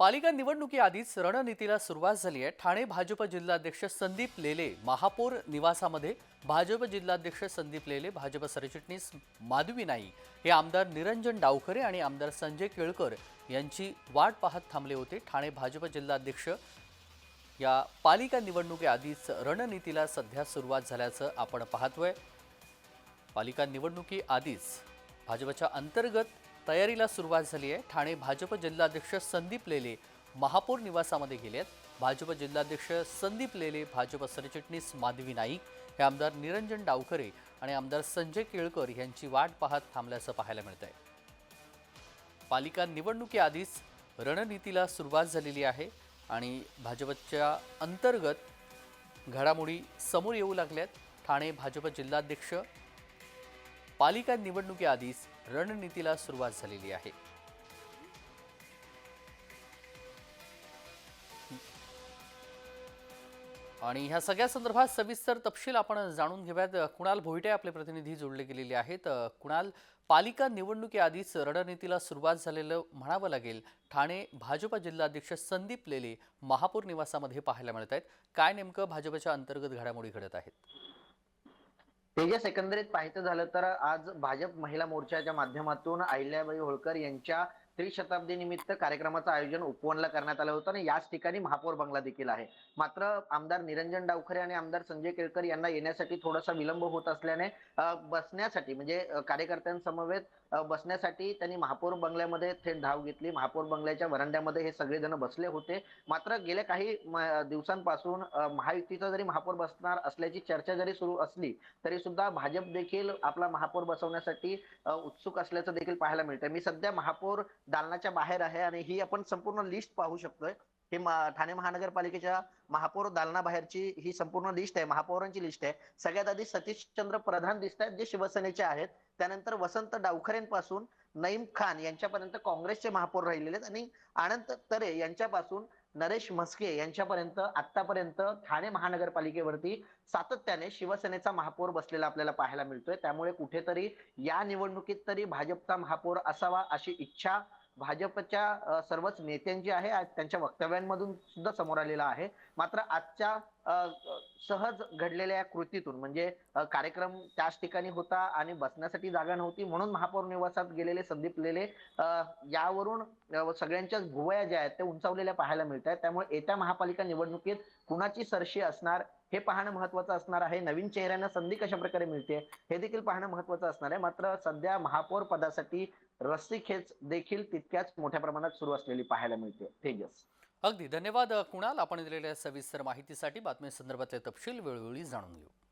पालिका निवडणुकीआधीच रणनीतीला सुरुवात झाली आहे. ठाणे भाजप जिल्हाध्यक्ष संदीप लेले महापौर निवासामध्ये भाजप जिल्हाध्यक्ष संदीप लेले भाजप सरचिटणीस माधवी नाईक हे आमदार निरंजन डावखरे आणि आमदार संजय केळकर यांची वाट पाहत थांबले होते. ठाणे भाजप जिल्हाध्यक्ष या पालिका निवडणुकीआधीच रणनीतीला सध्या सुरुवात झाल्याचं आपण पाहतोय. पालिका निवडणुकीआधीच भाजपच्या अंतर्गत तयारीला सुरुवात झाली आहे. ठाणे भाजप जिल्हाध्यक्ष संदीप लेले महापौर निवासामध्ये गेले आहेत. भाजप जिल्हाध्यक्ष संदीप लेले भाजप सरचिटणीस माधवी नाईक हे आमदार निरंजन डावखरे आणि आमदार संजय केळकर यांची वाट पाहत थांबल्याचं पाहायला मिळत आहे. पालिका निवडणुकीआधीच रणनीतीला सुरुवात झालेली आहे आणि भाजपच्या अंतर्गत घडामोडी समोर येऊ लागल्यात. ठाणे भाजप जिल्हाध्यक्ष पालिका निवडणुकीआधीच रणनीतीला सुरुवात झालेली आहे. आणि ह्या सगळ्या संदर्भात सविस्तर तपशील आपण जाणून घेऊयात. कुणाल भोईटे आपले प्रतिनिधी जोडले गेलेले आहेत. कुणाल पालिका निवडणुकीआधीच रणनीतीला सुरुवात झालेलं म्हणावं लागेल. ठाणे भाजपा जिल्हाध्यक्ष संदीप लेले महापौर निवासामध्ये पाहायला मिळत आहेत. काय नेमकं भाजपच्या अंतर्गत घडामोडी घडत आहेत? तेजस एकंदरीत पाहायचं झालं तर आज भाजप महिला मोर्चाच्या माध्यमातून अहिल्याबाई होळकर यांच्या त्रिशताब्दी निमित्त कार्यक्रमाचं आयोजन उपवनला करण्यात आलं होतं आणि याच ठिकाणी महापौर बंगला देखील आहे. मात्र आमदार निरंजन डावखरे आणि आमदार संजय केळकर यांना येण्यासाठी थोडासा विलंब होत असल्याने बसण्यासाठी म्हणजे कार्यकर्त्यांसमवेत बसण्यासाठी त्यांनी महापौर बंगल्यामध्ये थेट धाव घेतली. महापौर बंगल्याच्या वरांड्यामध्ये हे सगळेजण बसले होते. मात्र गेल्या काही दिवसांपासून महायुतीचा जरी महापौर बसणार असल्याची चर्चा जरी सुरू असली तरी सुद्धा भाजप देखील आपला महापौर बसवण्यासाठी उत्सुक असल्याचं देखील पाहायला मिळतंय. मी सध्या महापौर दालनाच्या बाहेर आहे आणि ही आपण संपूर्ण लिस्ट पाहू शकतोय. हे ठाणे महानगरपालिकेच्या महापौर दालनाबाहेरची ही संपूर्ण लिस्ट आहे महापौरांची लिस्ट आहे. सगळ्यात आधी सतीश चंद्र प्रधान दिसत आहेत जे शिवसेनेचे आहेत. त्यानंतर वसंत डावखरेंपासून नईम खान यांच्यापर्यंत काँग्रेसचे महापौर राहिलेले आहेत. आणि आनंद तरे यांच्यापासून नरेश म्हस्के यांच्यापर्यंत आतापर्यंत ठाणे महानगरपालिकेवरती सातत्याने शिवसेनेचा महापौर बसलेला आपल्याला पाहायला मिळतोय. त्यामुळे कुठेतरी या निवडणुकीत तरी भाजपचा महापौर असावा अशी इच्छा भाजपच्या सर्वच नेत्यांची आहे. आज त्यांच्या वक्तव्यांमधून सुद्धा समोर आलेला आहे. मात्र आजच्या सहज घडलेल्या या कृतीतून म्हणजे कार्यक्रम त्याच ठिकाणी होता आणि बसण्यासाठी जागा नव्हती म्हणून महापौर निवासात गेलेले संदीप लेले यावरून सगळ्यांच्या भुवया ज्या आहेत त्या उंचावलेल्या पाहायला मिळत आहेत. त्यामुळे येत्या महापालिका निवडणुकीत कुणाची सरशी असणार हे पाहणं महत्वाचं असणार आहे. नवीन चेहऱ्यांना संधी कशा प्रकारे मिळते हे देखील पाहणं महत्वाचं असणार आहे. मात्र सध्या महापौर पदासाठी रस्सीखेच देखील तितक्याच मोठ्या प्रमाणात सुरू असलेली पाहायला मिळते. तेजस. अगदी धन्यवाद कुणाल. आपण दिलेल्या सविस्तर माहितीसाठी बातमी संदर्भातले तपशील वेळोवेळी जाणून घेऊ.